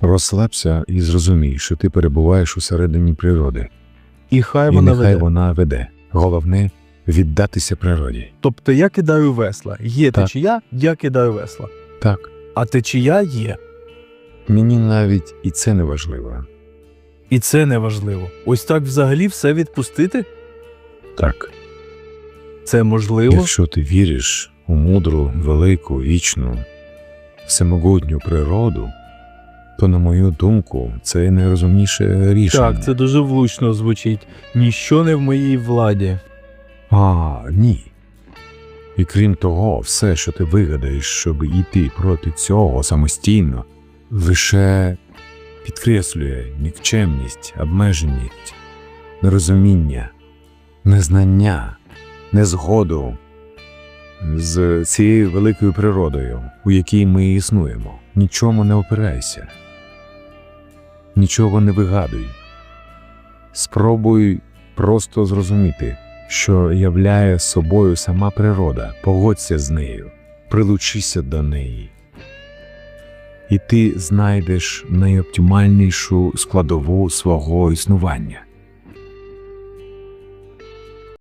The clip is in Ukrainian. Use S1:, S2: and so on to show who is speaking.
S1: Розслабся і зрозумій, що ти перебуваєш усередині природи,
S2: І хай
S1: і
S2: вона
S1: нехай
S2: веде.
S1: вона веде. Головне віддатися природі.
S2: Тобто я кидаю весла. Є
S1: Так.
S2: течія, я кидаю весла.
S1: Так,
S2: А течія є.
S1: мені навіть і це не важливо.
S2: І це не важливо. Ось так взагалі все відпустити?
S1: Так,
S2: Це можливо.
S1: якщо ти віриш у мудру, велику, вічну, всемогутню природу, то, на мою думку, це найрозумніше рішення.
S2: Так, це дуже влучно звучить. Ніщо не в моїй владі.
S1: А, ні. І крім того, все, що ти вигадаєш, щоб йти проти цього самостійно, лише підкреслює нікчемність, обмеженість, нерозуміння, незнання, незгоду з цією великою природою, у якій ми існуємо. Нічому не опирайся, нічого не вигадуй. Спробуй просто зрозуміти, що являє собою сама природа, погодься з нею, прилучися до неї. І ти знайдеш найоптимальнішу складову свого існування.